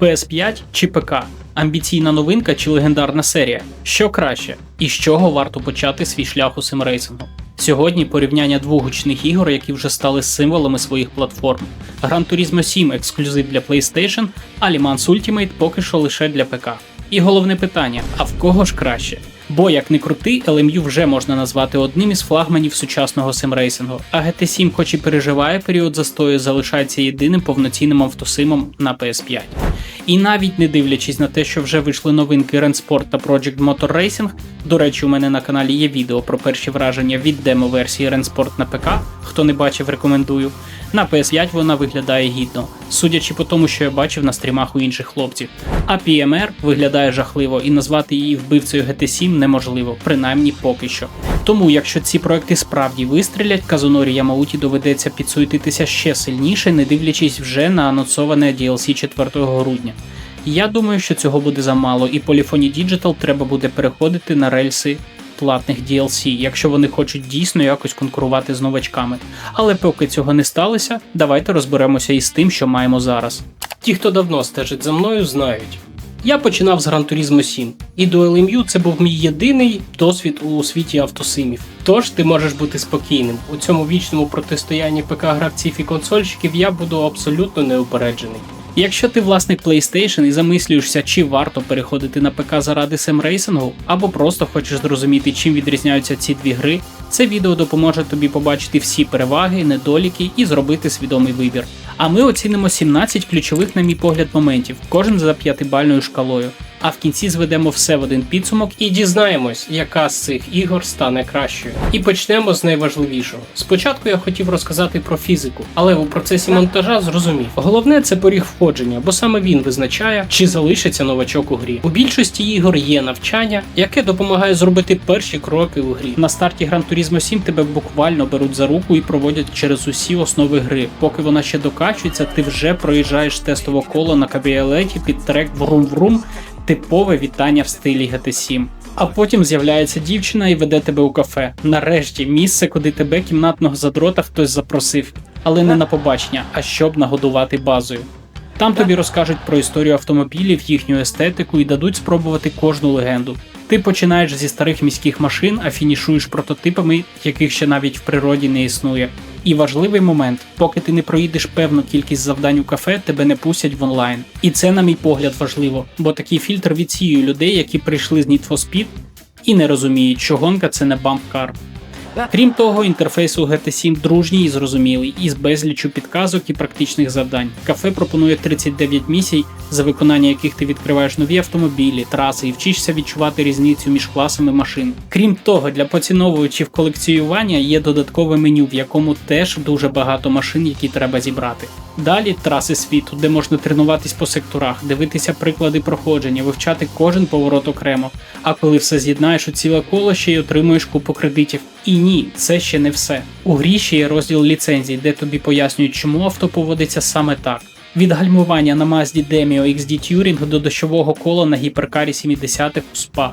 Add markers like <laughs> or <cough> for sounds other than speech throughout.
PS5 чи ПК? Амбіційна новинка чи легендарна серія? Що краще? І з чого варто почати свій шлях у симрейсингу? Сьогодні порівняння двох гучних ігор, які вже стали символами своїх платформ. Gran Turismo 7 ексклюзив для PlayStation, а Le Mans Ultimate поки що лише для ПК. І головне питання: а в кого ж краще? Бо як не крути, LMU вже можна назвати одним із флагманів сучасного симрейсингу, а GT7, хоч і переживає період застою, залишається єдиним повноцінним автосимом на PS5. І навіть не дивлячись на те, що вже вийшли новинки Rennsport та Project Motor Racing, до речі, у мене на каналі є відео про перші враження від демо-версії Rennsport на ПК, хто не бачив, рекомендую. На PS5 вона виглядає гідно, судячи по тому, що я бачив на стрімах у інших хлопців. А PMR виглядає жахливо, і назвати її вбивцею GT7 неможливо, принаймні поки що. Тому, якщо ці проекти справді вистрілять, Казунорі Ямауті доведеться підсуетитися ще сильніше, не дивлячись вже на анонсоване DLC 4 грудня. Я думаю, що цього буде замало, і Polyphony Digital треба буде переходити на рельси платних DLC, якщо вони хочуть дійсно якось конкурувати з новачками. Але поки цього не сталося, давайте розберемося із тим, що маємо зараз. Ті, хто давно стежить за мною, знають. Я починав з Gran Turismo 7, і до LMU це був мій єдиний досвід у світі автосимів. Тож ти можеш бути спокійним. У цьому вічному протистоянні ПК гравців і консольщиків я буду абсолютно неупереджений. Якщо ти власник PlayStation і замислюєшся, чи варто переходити на ПК заради семрейсингу, або просто хочеш зрозуміти, чим відрізняються ці дві гри, це відео допоможе тобі побачити всі переваги, недоліки і зробити свідомий вибір. А ми оцінимо 17 ключових, на мій погляд, моментів, кожен за п'ятибальною шкалою. А в кінці зведемо все в один підсумок І дізнаємось, яка з цих ігор стане кращою. І почнемо з найважливішого. Спочатку я хотів розказати про фізику, але у процесі монтажа зрозумів. Головне це поріг входження, бо саме він визначає, чи залишиться новачок у грі. У більшості ігор є навчання, яке допомагає зробити перші кроки у грі. На старті Gran Turismo 7 тебе буквально беруть за руку і проводять через усі основи гри. Поки вона ще докачується, ти вже проїжджаєш тестове коло на кабіолеті під трек Врум-Врум, типове вітання в стилі GT7. А потім з'являється дівчина і веде тебе у кафе. Нарешті місце, куди тебе кімнатного задрота хтось запросив, але не на побачення, а щоб нагодувати базою. Там тобі розкажуть про історію автомобілів, їхню естетику і дадуть спробувати кожну легенду. Ти починаєш зі старих міських машин, а фінішуєш прототипами, яких ще навіть в природі не існує. І важливий момент, поки ти не проїдеш певну кількість завдань у кафе, тебе не пустять в онлайн. І це, на мій погляд, важливо, бо такий фільтр відсіює людей, які прийшли з Need for Speed і не розуміють, що гонка це не бампкар. Крім того, інтерфейс у GT7 дружній і зрозумілий, із безлічю підказок і практичних завдань. Кафе пропонує 39 місій, за виконання яких ти відкриваєш нові автомобілі, траси і вчишся відчувати різницю між класами машин. Крім того, для поціновувачів колекціювання є додаткове меню, в якому теж дуже багато машин, які треба зібрати. Далі траси світу, де можна тренуватись по секторах, дивитися приклади проходження, вивчати кожен поворот окремо. А коли все з'єднаєш у ціле коло, ще й отримуєш купу кредитів. І ні, це ще не все. У грі ще є розділ ліцензій, де тобі пояснюють, чому авто поводиться саме так. Від гальмування на Mazda Demio XD Touring до дощового кола на гіперкарі 70-х у SPA.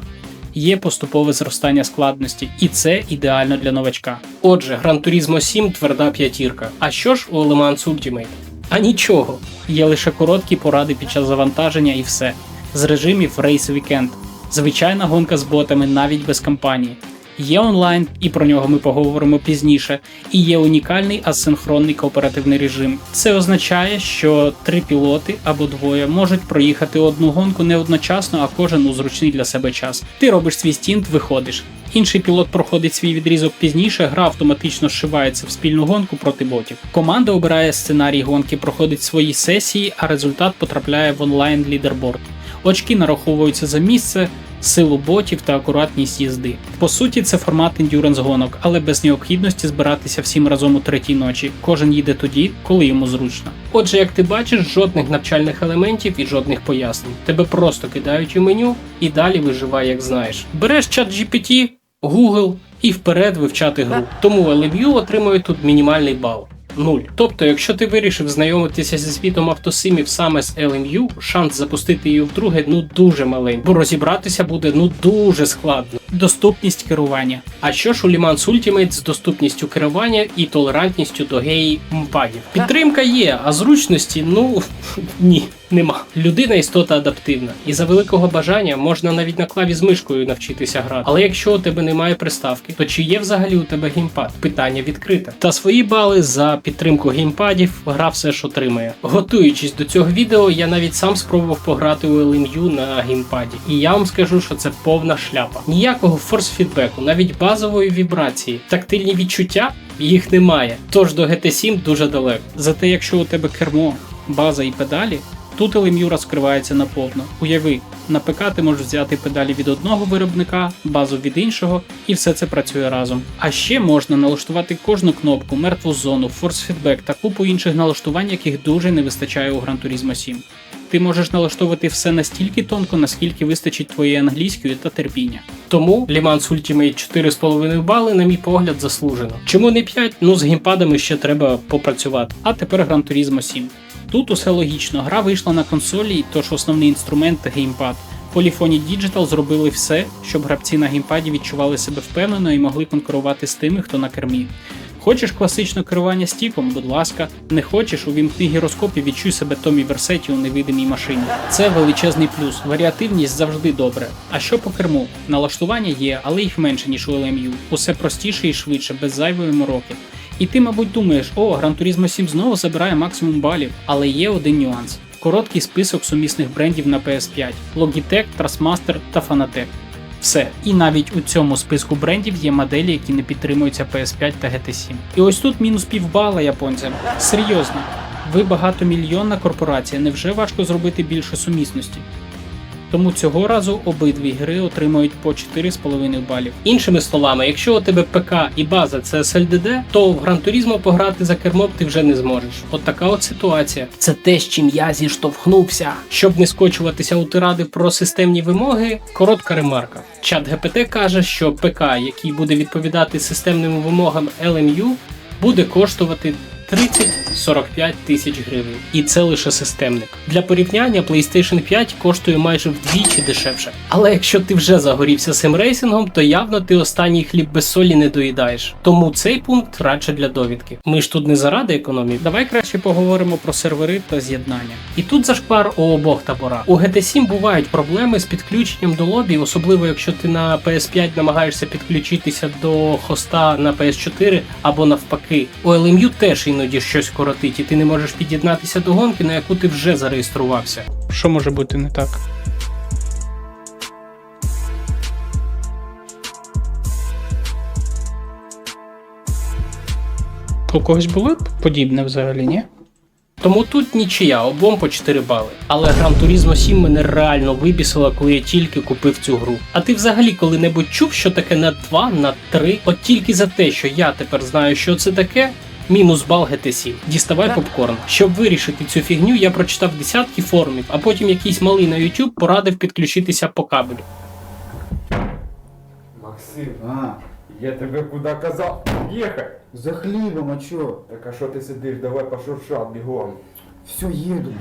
Є поступове зростання складності, і це ідеально для новачка. Отже, Gran Turismo 7 тверда п'ятірка. А що ж у Le Mans Ultimate? А нічого. Є лише короткі поради під час завантаження і все. З режимів Race Weekend. Звичайна гонка з ботами навіть без кампанії. Є онлайн, і про нього ми поговоримо пізніше. І є унікальний асинхронний кооперативний режим. Це означає, що три пілоти або двоє можуть проїхати одну гонку не одночасно, а кожен у зручний для себе час. Ти робиш свій стінт, виходиш. Інший пілот проходить свій відрізок пізніше, гра автоматично зшивається в спільну гонку проти ботів. Команда обирає сценарій гонки, проходить свої сесії, а результат потрапляє в онлайн лідерборд. Очки нараховуються за місце, силу ботів та акуратність їзди. По суті, це формат ендюранс гонок, але без необхідності збиратися всім разом у третій ночі. Кожен їде тоді, коли йому зручно. Отже, як ти бачиш, жодних навчальних елементів і жодних пояснень. Тебе просто кидають у меню і далі виживай, як знаєш. Береш чат GPT, Google і вперед вивчати гру. Тому LMU отримує тут мінімальний бал. Нуль. Тобто, якщо ти вирішив знайомитися зі світом автосимів саме з LMU, шанс запустити її вдруге ну дуже маленький, бо розібратися буде ну дуже складно. Доступність керування. А що ж у Lehman's Ultimate з доступністю керування і толерантністю до геї мпадів? Підтримка є, а зручності, ну <laughs> ні, нема. Людина істота адаптивна, і за великого бажання можна навіть на клаві з мишкою навчитися грати. Але якщо у тебе немає приставки, то чи є взагалі у тебе геймпад? Питання відкрите. Та свої бали за підтримку геймпадів гра все ж отримає. Готуючись до цього відео, я навіть сам спробував пограти у LMU на геймпаді, і я вам скажу, що це повна шляпа. Ніякого форс-фідбеку, навіть базової вібрації, тактильні відчуття їх немає. Тож до GT7 дуже далеко. Зате якщо у тебе кермо, база і педалі, тут LMU розкривається наповно. Уяви, на ПК ти можеш взяти педалі від одного виробника, базу від іншого, і все це працює разом. А ще можна налаштувати кожну кнопку, мертву зону, форс-фідбек та купу інших налаштувань, яких дуже не вистачає у Gran Turismo 7. Ти можеш налаштовувати все настільки тонко, наскільки вистачить твоєї англійської та терпіння. Тому Lehman's Ultimate 4,5 бали, на мій погляд, заслужено. Чому не 5? Ну з геймпадами ще треба попрацювати. А тепер Gran Turismo 7. Тут усе логічно. Гра вийшла на консолі, тож основний інструмент геймпад. Polyphony Digital зробили все, щоб гравці на геймпаді відчували себе впевнено і могли конкурувати з тими, хто на кермі. Хочеш класичне керування стіком, будь ласка, не хочеш, увімкни гіроскоп і відчуй себе Томі Версеті у невидимій машині. Це величезний плюс. Варіативність завжди добре. А що по керму? Налаштування є, але їх менше, ніж у LMU. Усе простіше і швидше, без зайвої мороки. І ти, мабуть, думаєш, о, Gran Turismo 7 знову забирає максимум балів, але є один нюанс. Короткий список сумісних брендів на PS5: Logitech, Trustmaster та Fanatec. Все. І навіть у цьому списку брендів є моделі, які не підтримуються PS5 та GT7. І ось тут мінус півбала японцям. Серйозно. Ви багатомільйонна корпорація, невже важко зробити більше сумісності? Тому цього разу обидві гри отримують по 4,5 балів. Іншими словами, якщо у тебе ПК і база це SLDD, то в Gran Turismo пограти за кермом ти вже не зможеш. От така от ситуація. Це те, з чим я зіштовхнувся. Щоб не скочуватися у тиради про системні вимоги, коротка ремарка. Чат ГПТ каже, що ПК, який буде відповідати системним вимогам LMU, буде коштувати 30-45 тисяч гривень. І це лише системник. Для порівняння PlayStation 5 коштує майже вдвічі дешевше. Але якщо ти вже загорівся симрейсингом, то явно ти останній хліб без солі не доїдаєш. Тому цей пункт радше для довідки. Ми ж тут не заради економії. Давай краще поговоримо про сервери та з'єднання. І тут зашквар у обох таборах. У GT7 бувають проблеми з підключенням до лобі, особливо якщо ти на PS5 намагаєшся підключитися до хоста на PS4 або навпаки. У LMU теж іноді щось коротить, і ти не можеш під'єднатися до гонки, на яку ти вже зареєструвався. Що може бути не так? У когось було подібне взагалі, ні? Тому тут нічия, обом по 4 бали. Але Gran Turismo 7 мене реально вибісила, коли я тільки купив цю гру. А ти взагалі коли-небудь чув, що таке на 2, на 3? От тільки за те, що я тепер знаю, що це таке. Мінус бал GT7. Діставай попкорн. Щоб вирішити цю фігню, я прочитав десятки форумів, а потім якийсь малий на YouTube порадив підключитися по кабелю. Максим, А, я тебе куди казав? Їхай! за хлібом, а чо? Так а що ти сидиш? Давай пошуршав бігом. Все, їду.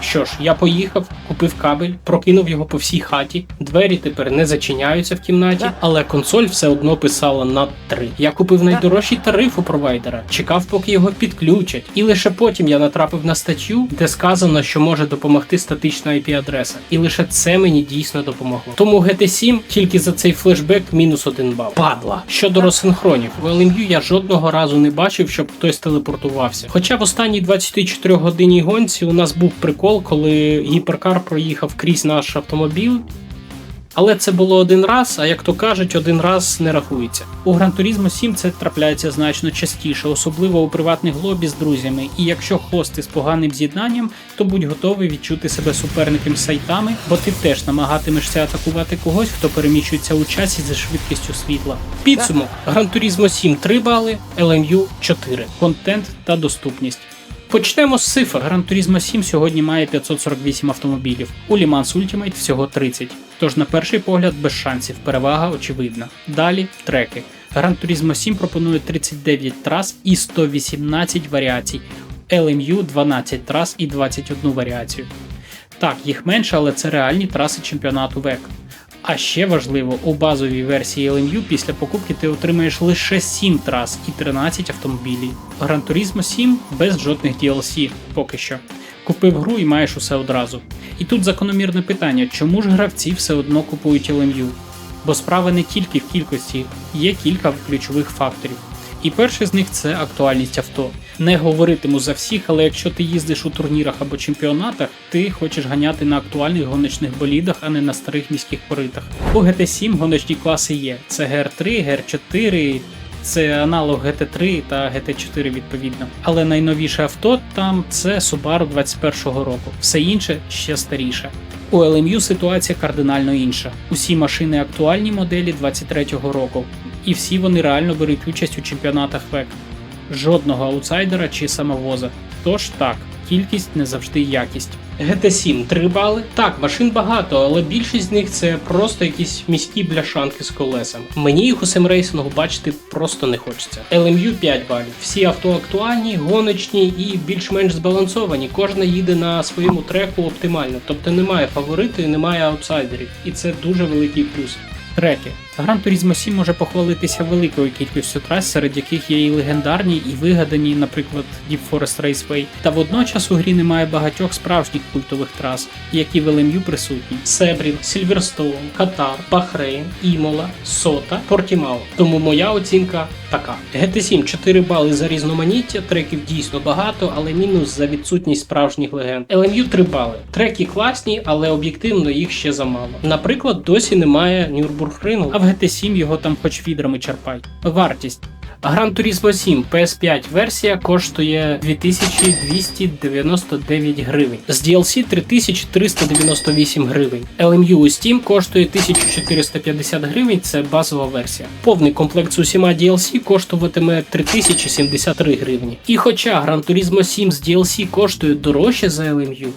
Що ж, я поїхав, купив кабель, прокинув його по всій хаті. Двері тепер не зачиняються в кімнаті, але консоль все одно писала на 3. Я купив найдорожчий тариф у провайдера, чекав, поки його підключать, і лише потім я натрапив на статтю, де сказано, що може допомогти статична IP-адреса. І лише це мені дійсно допомогло. Тому GT7 тільки за цей флешбек мінус один бал. Падла. Щодо розсинхронів, у LMU я жодного разу не бачив, щоб хтось телепортувався. Хоча в останній 24 годині гонці у нас був прикол, коли гіперкар проїхав крізь наш автомобіль. Але це було один раз, а як то кажуть, один раз не рахується. У Gran Turismo 7 це трапляється значно частіше, особливо у приватних лобі з друзями. І якщо хости з поганим з'єднанням, то будь готовий відчути себе суперником сайтами, бо ти теж намагатимешся атакувати когось, хто переміщується у часі за швидкістю світла. Підсумок: Gran Turismo 7 3 бали, LMU 4. Контент та доступність. Почнемо з цифр. Gran Turismo 7 сьогодні має 548 автомобілів, у Le Mans Ultimate всього 30. Тож на перший погляд без шансів, перевага очевидна. Далі треки. Gran Turismo 7 пропонує 39 трас і 118 варіацій, LMU 12 трас і 21 варіацію. Так, їх менше, але це реальні траси чемпіонату ВЕК. А ще важливо, у базовій версії LMU після покупки ти отримаєш лише 7 трас і 13 автомобілів. Gran Turismo 7 без жодних DLC поки що. Купив гру і маєш усе одразу. І тут закономірне питання, чому ж гравці все одно купують LMU? Бо справа не тільки в кількості, є кілька ключових факторів. І перший з них це актуальність авто. Не говоритиму за всіх, але якщо ти їздиш у турнірах або чемпіонатах, ти хочеш ганяти на актуальних гоночних болідах, а не на старих міських коритах. У GT7 гоночні класи є: це GR3, GR4, це аналог GT3 та GT4 відповідно. Але найновіше авто там це Subaru 21-го року, все інше ще старіше. У LMU ситуація кардинально інша. Усі машини актуальні моделі 23-го року, і всі вони реально беруть участь у чемпіонатах ВЕК. Жодного аутсайдера чи самовоза. Тож так, кількість не завжди якість. GT7 3 бали. Так, машин багато, але більшість з них це просто якісь міські бляшанки з колесами. Мені їх у симрейсингу бачити просто не хочеться. LMU 5 балів. Всі авто актуальні, гоночні і більш-менш збалансовані. Кожна їде на своєму треку оптимально, тобто немає фавориту і немає аутсайдерів. І це дуже великий плюс. Треки. Gran Turismo 7 може похвалитися великою кількістю трас, серед яких є і легендарні, і вигадані, наприклад, Deep Forest Raceway. Та водночас у грі немає багатьох справжніх культових трас, які в LMU присутні. Себрін, Сільверстоун, Катар, Бахрейн, Імола, Сота, Портімау. Тому моя оцінка така: GT7 4 бали за різноманіття, треків дійсно багато, але мінус за відсутність справжніх легенд. LMU 3 бали. Треки класні, але об'єктивно їх ще замало. Наприклад, досі немає Нюрбургрингу. А GT7 його там хоч відрами черпай. Вартість. Gran Turismo 7 PS5 версія коштує 2299 гривень. З DLC 3398 гривень. LMU у Steam коштує 1450 гривень, це базова версія. Повний комплект з усіма DLC коштуватиме 3073 гривні. І хоча Gran Turismo 7 з DLC коштує дорожче за LMU,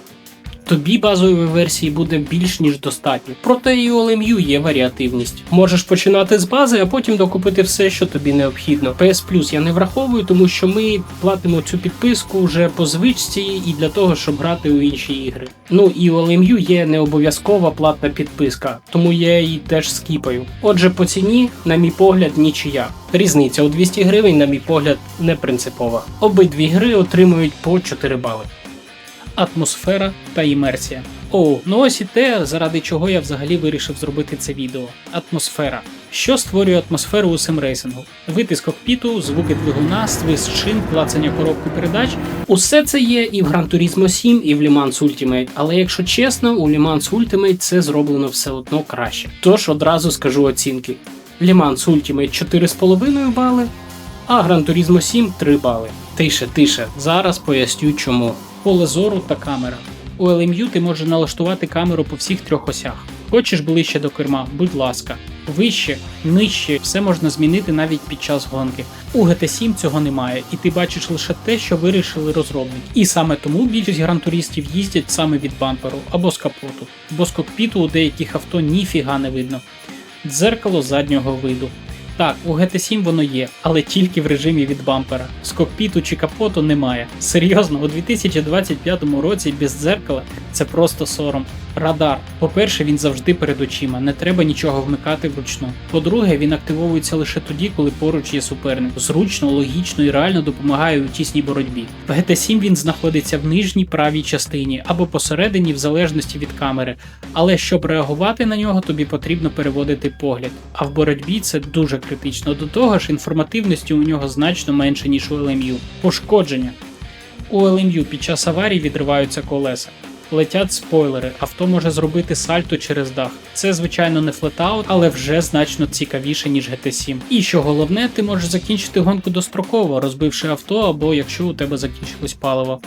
Тобі базової версії буде більш ніж достатньо. Проте і у LMU є варіативність. Можеш починати з бази, а потім докупити все, що тобі необхідно. PS Plus я не враховую, тому що ми платимо цю підписку вже по звичці і для того, щоб грати у інші ігри. Ну і у LMU є не обов'язкова платна підписка, тому я її теж скіпаю. Отже, по ціні, на мій погляд, нічия. Різниця у 200 гривень, на мій погляд, не принципова. Обидві гри отримують по 4 бали. Атмосфера та імерсія. О, ну ось і те, заради чого я взагалі вирішив зробити це відео. Атмосфера. Що створює атмосферу у симрейсингу? Витиск кокпіту, звуки двигуна, свист шин, клацання коробки передач. Усе це є і в Gran Turismo 7, і в Le Ultimate, але якщо чесно, у Le Mans Ultimate це зроблено все одно краще. Тож одразу скажу оцінки. Le Mans Ultimate 4,5 бали, а Gran Turismo 7 3 бали. Тише, тише, зараз поясню чому. Поле зору та камера. У LMU ти можеш налаштувати камеру по всіх трьох осях. Хочеш ближче до керма, будь ласка. Вище, нижче, все можна змінити навіть під час гонки. У GT7 цього немає, і ти бачиш лише те, що вирішили розробники. І саме тому більшість грантуристів їздять саме від бамперу або з капоту, бо з кокпіту у деяких авто ніфіга не видно. Дзеркало заднього виду. Так, у GT7 воно є, але тільки в режимі від бампера. З кокпіту чи капоту немає. Серйозно, у 2025 році без дзеркала це просто сором. Радар. По-перше, він завжди перед очима, не треба нічого вмикати вручну. По-друге, він активовується лише тоді, коли поруч є суперник. Зручно, логічно і реально допомагає у тісній боротьбі. В GT7 він знаходиться в нижній правій частині або посередині, в залежності від камери. Але щоб реагувати на нього, тобі потрібно переводити погляд. А в боротьбі це дуже критично. До того ж, інформативності у нього значно менше, ніж у LMU. Пошкодження. У LMU під час аварії відриваються колеса. Летять спойлери, авто може зробити сальто через дах. Це, звичайно, не флетаут, але вже значно цікавіше, ніж GT7. І що головне, ти можеш закінчити гонку достроково, розбивши авто, або якщо у тебе закінчилось паливо.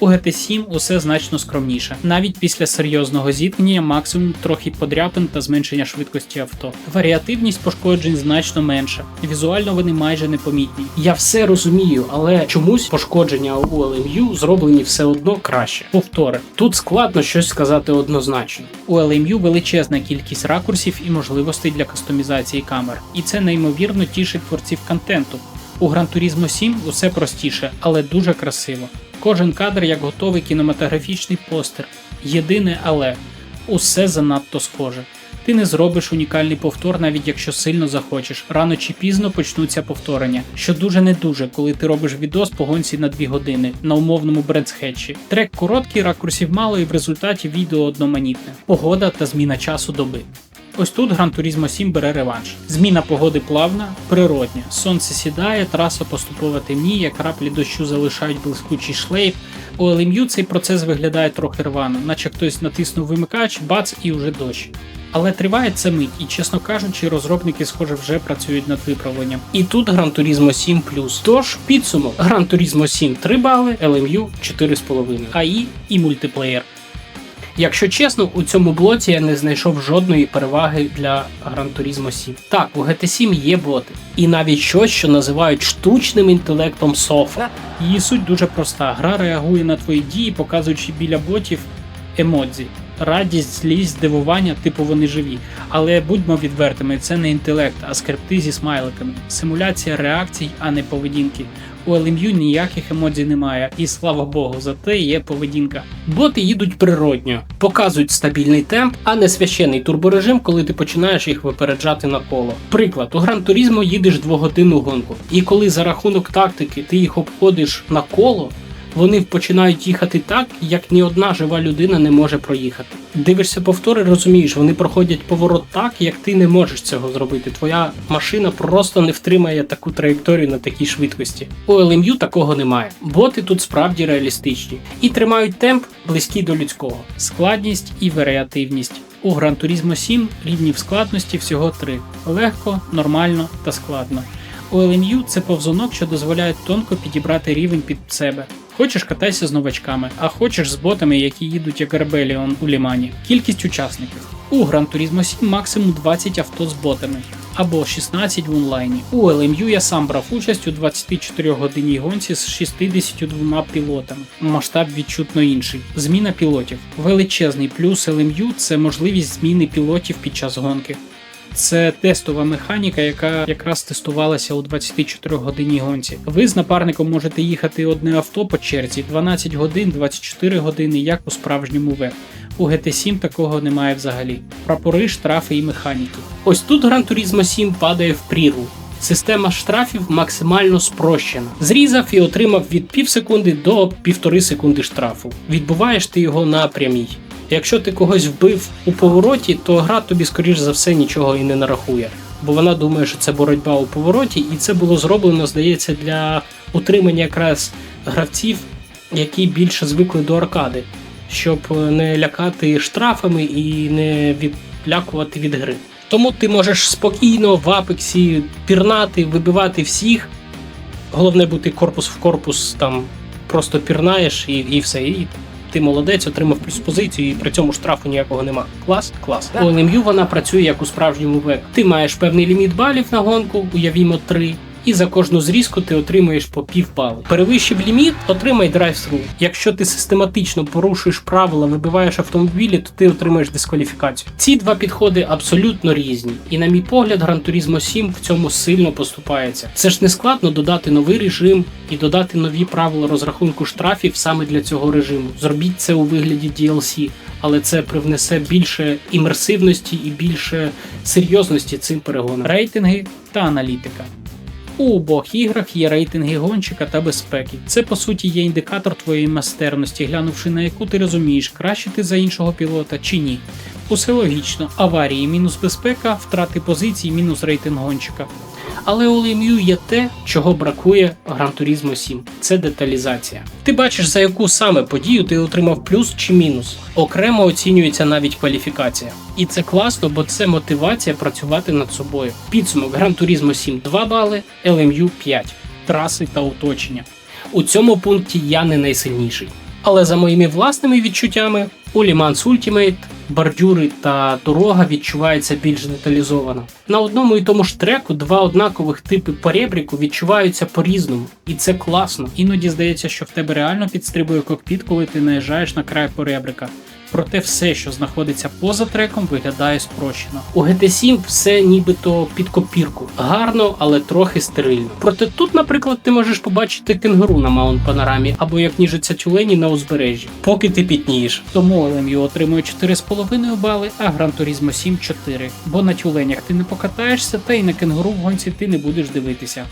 У GT7 усе значно скромніше. Навіть після серйозного зіткнення максимум трохи подряпин та зменшення швидкості авто. Варіативність пошкоджень значно менша. Візуально вони майже непомітні. Я все розумію, але чомусь пошкодження у LMU зроблені все одно краще. Повтори. Тут складно щось сказати однозначно. У LMU величезна кількість ракурсів і можливостей для кастомізації камер, і це неймовірно тішить творців контенту. У Gran Turismo 7 усе простіше, але дуже красиво. Кожен кадр як готовий кінематографічний постер. Єдине але усе занадто схоже. Ти не зробиш унікальний повтор, навіть якщо сильно захочеш. Рано чи пізно почнуться повторення, що дуже не дуже, коли ти робиш відос по гонці на 2 години на умовному брендсхетчі. Трек короткий, ракурсів мало, і в результаті відео одноманітне. Погода та зміна часу доби. Ось тут Gran Turismo 7 бере реванш. Зміна погоди плавна, природня. Сонце сідає, траса поступово темніє, краплі дощу залишають блискучий шлейф. У LMU цей процес виглядає трохи рвано, наче хтось натиснув вимикач, бац і вже дощ. Але триває це мить, і чесно кажучи, розробники, схоже, вже працюють над виправленням. І тут Gran Turismo 7 Тож, підсумок: Gran Turismo 7 3 бали, LMU 4,5. АІ і мультиплеєр. Якщо чесно, у цьому блоці я не знайшов жодної переваги для Gran Turismo 7. Так, у GT7 є боти, і навіть щось, що називають штучним інтелектом софа. Її суть дуже проста. Гра реагує на твої дії, показуючи біля ботів емодзі. Радість, злість, здивування, типу вони живі. Але будьмо відвертими, це не інтелект, а скрипти зі смайликами. Симуляція реакцій, а не поведінки. У LMU ніяких емодзій немає, і слава Богу, зате є поведінка. Боти їдуть природньо, показують стабільний темп, а не священний турборежим, коли ти починаєш їх випереджати на коло. Приклад, у Gran Turismo їдеш двогодинну гонку, і коли за рахунок тактики ти їх обходиш на коло, вони починають їхати так, як ні одна жива людина не може проїхати. Дивишся повтори, розумієш, вони проходять поворот так, як ти не можеш цього зробити. Твоя машина просто не втримає таку траєкторію на такій швидкості. У LMU такого немає. Боти тут справді реалістичні і тримають темп близький до людського. Складність і варіативність. У Gran Turismo 7 рівнів складності всього три: легко, нормально та складно. У LMU це повзунок, що дозволяє тонко підібрати рівень під себе. Хочеш катайся з новачками, а хочеш з ботами, які їдуть як Rebellion у Лімані. Кількість учасників. У Gran Turismo 7 максимум 20 авто з ботами або 16 в онлайні. У LMU я сам брав участь у 24 годинній гонці з 62 пілотами. Масштаб відчутно інший. Зміна пілотів. Величезний плюс LMU це можливість зміни пілотів під час гонки. Це тестова механіка, яка якраз тестувалася у 24 годинній гонці. Ви з напарником можете їхати одне авто по черзі 12 годин, 24 години, як у справжньому ВЕП. У GT7 такого немає взагалі. Прапори, штрафи і механіки. Ось тут Gran Turismo 7 падає в прірву. Система штрафів максимально спрощена. Зрізав і отримав від пів секунди до півтори секунди штрафу. Відбуваєш ти його на прямій. Якщо ти когось вбив у повороті, то гра тобі, скоріш за все, нічого і не нарахує. Бо вона думає, що це боротьба у повороті, і це було зроблено, здається, для утримання якраз гравців, які більше звикли до аркади, щоб не лякати штрафами і не відлякувати від гри. Тому ти можеш спокійно в апексі пірнати, вибивати всіх. Головне бути корпус в корпус, там просто пірнаєш і, і все. І ти молодець, отримав плюс позицію, і при цьому штрафу ніякого нема. Клас, клас. У LMU вона працює як у справжньому век. Ти маєш певний ліміт балів на гонку, уявімо 3. І за кожну зрізку ти отримуєш по пів бали. Перевищив ліміт, отримай драйв-тру. Якщо ти систематично порушуєш правила, вибиваєш автомобілі, то ти отримаєш дискваліфікацію. Ці два підходи абсолютно різні, і на мій погляд, Gran Turismo 7 в цьому сильно поступається. Це ж не складно додати новий режим і додати нові правила розрахунку штрафів саме для цього режиму. Зробіть це у вигляді DLC, але це привнесе більше імерсивності і більше серйозності цим перегонам. Рейтинги та аналітика. У обох іграх є рейтинги гонщика та безпеки. Це по суті є індикатор твоєї майстерності, глянувши на яку ти розумієш, краще ти за іншого пілота чи ні. Усе логічно, аварії мінус безпека, втрати позицій мінус рейтинг гонщика. Але у LMU є те, чого бракує Gran Turismo 7 це деталізація. Ти бачиш, за яку саме подію ти отримав плюс чи мінус. Окремо оцінюється навіть кваліфікація. І це класно, бо це мотивація працювати над собою. Підсумок Gran Turismo 7 2 бали, LMU 5. Траси та оточення. У цьому пункті я не найсильніший. Але за моїми власними відчуттями, у Mans Ultimate бордюри та дорога відчуваються більш деталізовано. На одному і тому ж треку два однакових типи поребріку відчуваються по-різному, і це класно. Іноді здається, що в тебе реально підстрибує кокпіт, коли ти наїжджаєш на край поребрика. Проте все, що знаходиться поза треком, виглядає спрощено. У GT7 все нібито під копірку. Гарно, але трохи стерильно. Проте тут, наприклад, ти можеш побачити кенгуру на маунт панорамі або як ніжаться тюлені на узбережжі, поки ти пітнієш. Тому LMU отримує 4,5 бали, а Gran Turismo 7 4. Бо на тюленях ти не покатаєшся, та й на кенгуру в гонці ти не будеш дивитися.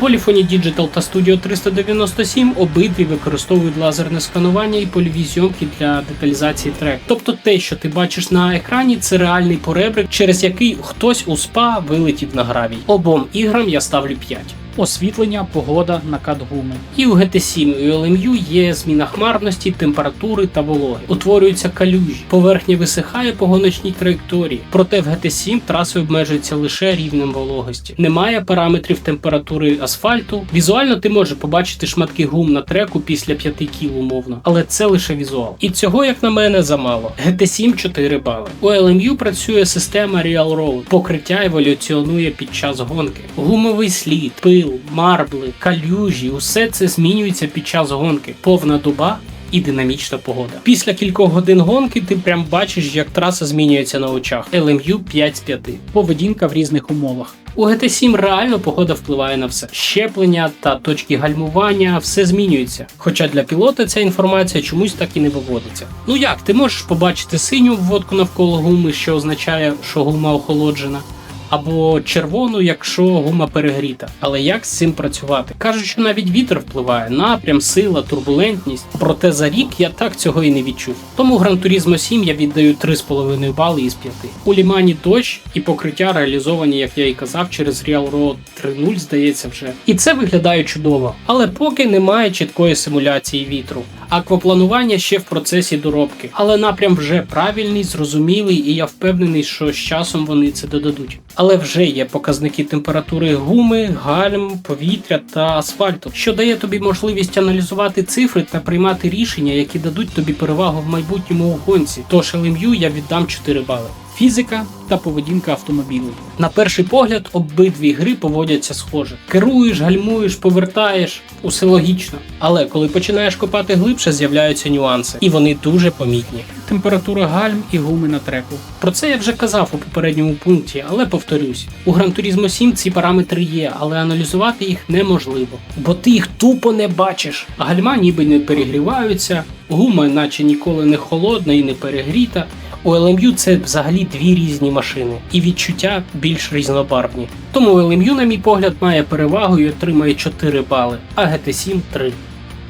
Polyphony Digital та Studio 397 обидві використовують лазерне сканування і польові зйомки для деталізації треку. Тобто те, що ти бачиш на екрані, це реальний поребрик, через який хтось у спа вилетів на гравій. Обом іграм я ставлю 5. Освітлення, погода, накат гуми. І у GT7 і у LMU є зміна хмарності, температури та вологи. Утворюються калюжі, поверхня висихає по гоночній траєкторії. Проте в GT7 траси обмежуються лише рівнем вологості. Немає параметрів температури асфальту. Візуально ти можеш побачити шматки гум на треку після 5 кіл умовно, але це лише візуал. І цього, як на мене, замало. GT7 4 бали. У LMU працює система Real Road. Покриття еволюціонує під час гонки. Гумовий слід, пил, марбли, калюжі усе це змінюється під час гонки. Повна доба. І динамічна погода. Після кількох годин гонки ти прям бачиш, як траса змінюється на очах. LMU 5 з 5. Поведінка в різних умовах. У GT7 реально погода впливає на все. Щеплення та точки гальмування, все змінюється. Хоча для пілота ця інформація чомусь так і не виводиться. Ну як, ти можеш побачити синю вводку навколо гуми, що означає, що гума охолоджена. Або червону, якщо гума перегріта. Але як з цим працювати? Кажуть, що навіть вітер впливає, напрям, сила, турбулентність. Проте за рік я так цього і не відчув. Тому Gran Turismo 7 я віддаю 3,5 бали із 5. У Лімані дощ і покриття реалізовані, як я і казав, через Real Road 3.0, здається, вже. І це виглядає чудово. Але поки немає чіткої симуляції вітру. Аквапланування ще в процесі доробки, але напрям вже правильний, зрозумілий, і я впевнений, що з часом вони це додадуть. Але вже є показники температури гуми, гальм, повітря та асфальту, що дає тобі можливість аналізувати цифри та приймати рішення, які дадуть тобі перевагу в майбутньому у гонці. Тож LMU я віддам 4 бали. Фізика та поведінка автомобілів. На перший погляд, обидві гри поводяться схоже. Керуєш, гальмуєш, повертаєш, усе логічно. Але коли починаєш копати глибше, з'являються нюанси, і вони дуже помітні. Температура гальм і гуми на треку. Про це я вже казав у попередньому пункті, але повторюсь: у Gran Turismo 7 ці параметри є, але аналізувати їх неможливо, бо ти їх тупо не бачиш. Гальма ніби не перегріваються, гума наче ніколи не холодна і не перегріта. У LMU це взагалі дві різні машини, і відчуття більш різнобарвні. Тому LMU, на мій погляд, має перевагу і отримає 4 бали, а GT7 3.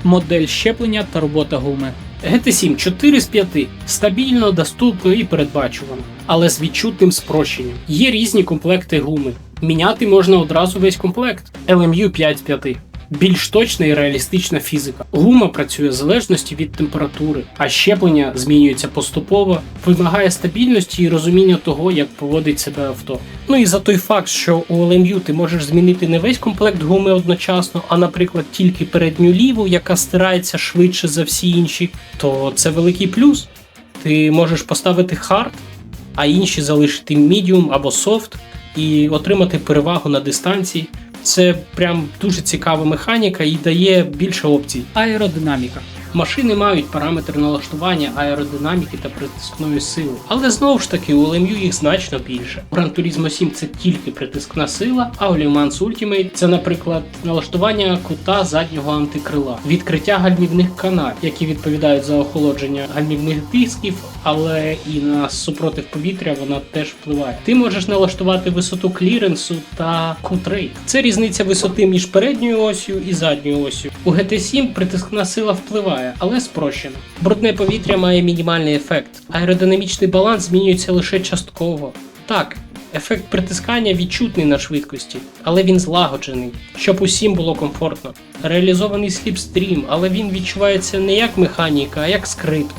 Модель щеплення та робота гуми. GT7 4 з 5 стабільно, доступно і передбачувано, але з відчутним спрощенням. Є різні комплекти гуми. Міняти можна одразу весь комплект. LMU 5 з 5. Більш точна і реалістична фізика. Гума працює в залежності від температури, а щеплення змінюється поступово, вимагає стабільності і розуміння того, як поводить себе авто. Ну і за той факт, що у LMU ти можеш змінити не весь комплект гуми одночасно, а наприклад тільки передню ліву, яка стирається швидше за всі інші, то це великий плюс. Ти можеш поставити хард, а інші залишити medium або soft і отримати перевагу на дистанції. Це прям дуже цікава механіка і дає більше опцій. Аеродинаміка. Машини мають параметри налаштування аеродинаміки та притискної сили, але знову ж таки у LMU їх значно більше. У Gran Turismo 7 це тільки притискна сила, а у Le Mans Ultimate це, наприклад, налаштування кута заднього антикрила, відкриття гальмівних каналів, які відповідають за охолодження гальмівних дисків, але і на супротив повітря вона теж впливає. Ти можеш налаштувати висоту кліренсу та кутрейт. Це різниця висоти між передньою осью і задньою осью. У GT7 притискна сила впливає, але спрощено. Брудне повітря має мінімальний ефект. Аеродинамічний баланс змінюється лише частково. Так, ефект притискання відчутний на швидкості, але він злагоджений, щоб усім було комфортно. Реалізований сліпстрім, але він відчувається не як механіка, а як скрипт.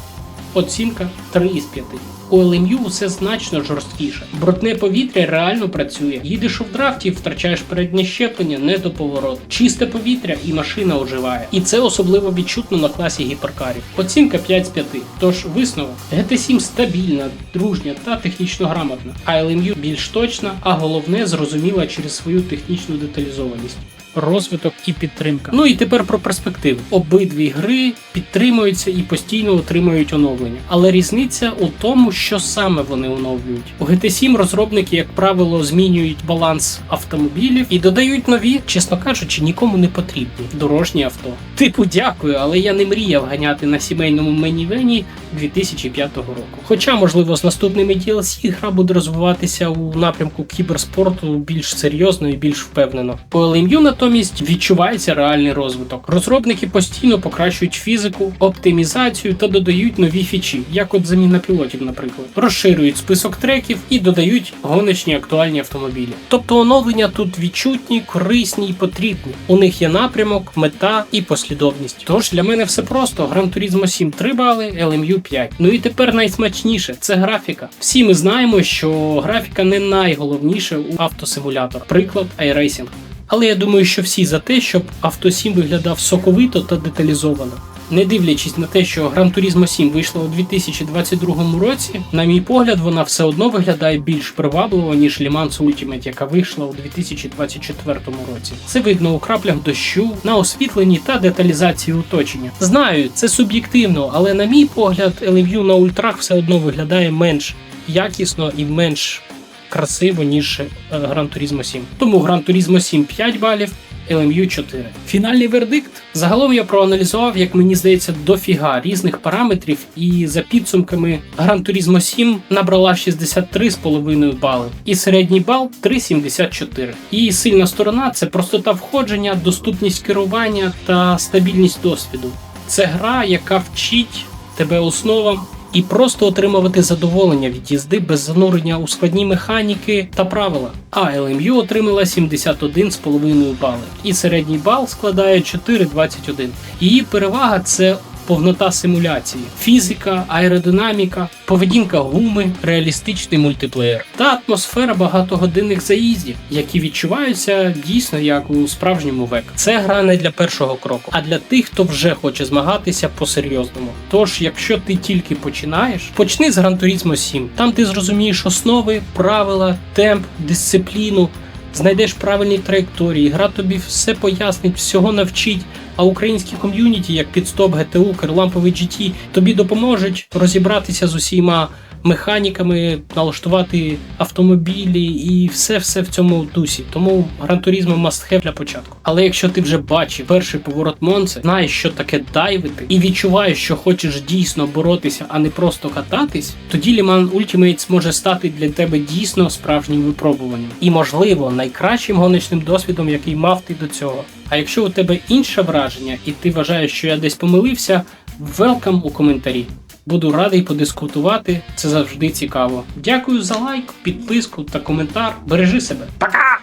Оцінка 3 із 5. У LMU все значно жорсткіше. Брудне повітря реально працює. Їдеш у драфті, втрачаєш переднє щеплення не до повороту. Чисте повітря і машина оживає. І це особливо відчутно на класі гіперкарів. Оцінка 5 з 5. Тож висновок. GT7 стабільна, дружня та технічно грамотна. А LMU більш точна, а головне зрозуміла через свою технічну деталізованість. Розвиток і підтримка. Ну і тепер про перспективи. Обидві гри підтримуються і постійно отримують оновлення. Але різниця у тому, що саме вони оновлюють. У GT7 розробники, як правило, змінюють баланс автомобілів і додають нові, чесно кажучи, нікому не потрібні дорожні авто. Типу, дякую, але я не мріяв ганяти на сімейному мінівені 2005 року. Хоча, можливо, з наступними DLC гра буде розвиватися у напрямку кіберспорту більш серйозно і більш впевнено. По LMU натомість відчувається реальний розвиток. Розробники постійно покращують фізику, оптимізацію та додають нові фічі, як от заміна пілотів, наприклад, розширюють список треків і додають гоночні актуальні автомобілі. Тобто оновлення тут відчутні, корисні і потрібні. У них є напрямок, мета і послідовність. Тож для мене все просто: Gran Turismo 7 3 бали, LMU 5. Ну і тепер найсмачніше це графіка. Всі ми знаємо, що графіка не найголовніше у автосимулятор. Приклад iRacing. Але я думаю, що всі за те, щоб Авто 7 виглядав соковито та деталізовано. Не дивлячись на те, що Gran Turismo 7 вийшла у 2022 році, на мій погляд, вона все одно виглядає більш привабливо, ніж Le Mans Ultimate, яка вийшла у 2024 році. Це видно у краплях дощу, на освітленні та деталізації оточення. Знаю, це суб'єктивно, але на мій погляд, LMU на ультрах все одно виглядає менш якісно і менш красиво, ніж е, Gran Turismo 7. Тому Gran Turismo 7 5 балів, LMU 4. Фінальний вердикт. Загалом я проаналізував, як мені здається, дофіга різних параметрів, і за підсумками Gran Turismo 7 набрала 63,5 бали, і середній бал 3,74. Її сильна сторона це простота входження, доступність керування та стабільність досвіду. Це гра, яка вчить тебе основам і просто отримувати задоволення від їзди без занурення у складні механіки та правила. А LMU отримала 71,5 бали, і середній бал складає 4,21. Її перевага це повнота симуляції, фізика, аеродинаміка, поведінка гуми, реалістичний мультиплеєр та атмосфера багатогодинних заїздів, які відчуваються дійсно як у справжньому век. Це гра не для першого кроку, а для тих, хто вже хоче змагатися по-серйозному. Тож, якщо ти тільки починаєш, почни з Gran Turismo 7. Там ти зрозумієш основи, правила, темп, дисципліну. Знайдеш правильні траєкторії, гра тобі все пояснить, всього навчить. А українські ком'юніті, як Підстоп, ГТУ, Керламповий GT, тобі допоможуть розібратися з усіма механіками, налаштувати автомобілі і все-все в цьому дусі. Тому Gran Turismo must have для початку. Але якщо ти вже бачив перший поворот Монце, знаєш, що таке дайвити, і відчуваєш, що хочеш дійсно боротися, а не просто кататись, тоді Mans Ultimates може стати для тебе дійсно справжнім випробуванням. І, можливо, найкращим гоночним досвідом, який мав ти до цього. А якщо у тебе інше враження, і ти вважаєш, що я десь помилився, велкам у коментарі. Буду радий подискутувати, це завжди цікаво. Дякую за лайк, підписку та коментар. Бережи себе. Пока!